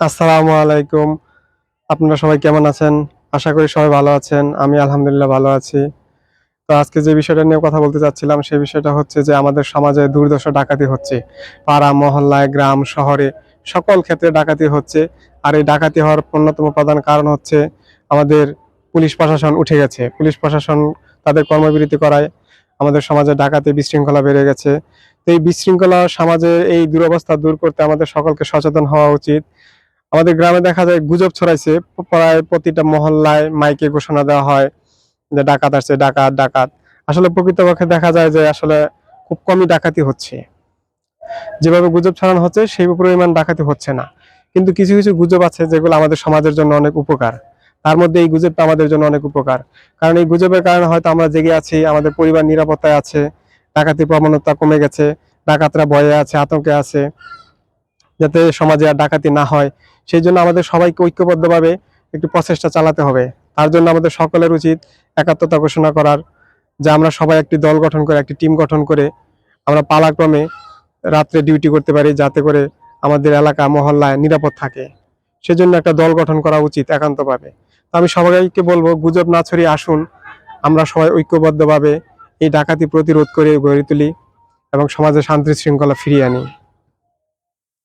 আসসালামু আলাইকুম। আপনারা সবাই কেমন আছেন? আশা করি সবাই ভালো আছেন। আমি আলহামদুলিল্লাহ ভালো আছি। তো আজকে যে বিষয়টা নিয়ে কথা বলতে চাচ্ছিলাম, সেই বিষয়টা হচ্ছে যে আমাদের সমাজে দুর্দশা, ডাকাতি হচ্ছে। পাড়া মহল্লায় গ্রাম, শহরে সকল ক্ষেত্রে ডাকাতি হচ্ছে। আর এই ডাকাতি হওয়ার অন্যতম প্রধান কারণ হচ্ছে আমাদের পুলিশ প্রশাসন উঠে গেছে। পুলিশ প্রশাসন তাদের কর্মবিরতি করায় আমাদের সমাজে ডাকাতি বিশৃঙ্খলা বেড়ে গেছে। তো এই বিশৃঙ্খলা সমাজে এই দুরবস্থা দূর করতে আমাদের সকলকে সচেতন হওয়া উচিত। আমাদের গ্রামে দেখা যায় গুজব ছড়াইছে। প্রায় প্রতিটা মহল্লায় মাইকে ঘোষণা দেওয়া হয় যে ডাকাত আসছে, ডাকাত ডাকাত। আসলে প্রকৃতপক্ষে দেখা যায় যে আসলে খুব কমই ডাকাতি হচ্ছে। যেভাবে গুজব ছড়ানো হচ্ছে, সেই পরিমাণ ডাকাতি হচ্ছে না। কিন্তু কিছু কিছু গুজব আছে যেগুলো আমাদের সমাজের জন্য অনেক উপকার। তার মধ্যে এই গুজবটা আমাদের জন্য অনেক উপকার। কারণ এই গুজবের কারণে হয়তো আমরা জেগে আছি, আমাদের পরিবার নিরাপত্তায় আছে ডাকাতির প্রবণতা কমে গেছে, ডাকাতরা ভয়ে আছে, আতঙ্কে আছে, যাতে সমাজে আর ডাকাতি না হয়। সেই জন্য আমাদের সবাইকে ঐক্যবদ্ধভাবে একটু প্রচেষ্টা চালাতে হবে। তার জন্য আমাদের সকলের উচিত একাত্মতা ঘোষণা করার, যে আমরা সবাই একটি দল গঠন করে, একটি টিম গঠন করে আমরা পালাক্রমে রাত্রে ডিউটি করতে পারি, যাতে করে আমাদের এলাকা, মহল্লায় নিরাপদ থাকে। সেজন্য একটা দল গঠন করা উচিত একান্তভাবে। তো আমি সবাইকে বলব, গুজব না ছড়িয়ে আসুন। আমরা সবাই ঐক্যবদ্ধভাবে এই ডাকাতি প্রতিরোধ করে গড়ে তুলি এবং সমাজে শান্তি শৃঙ্খলা ফিরিয়ে আনি।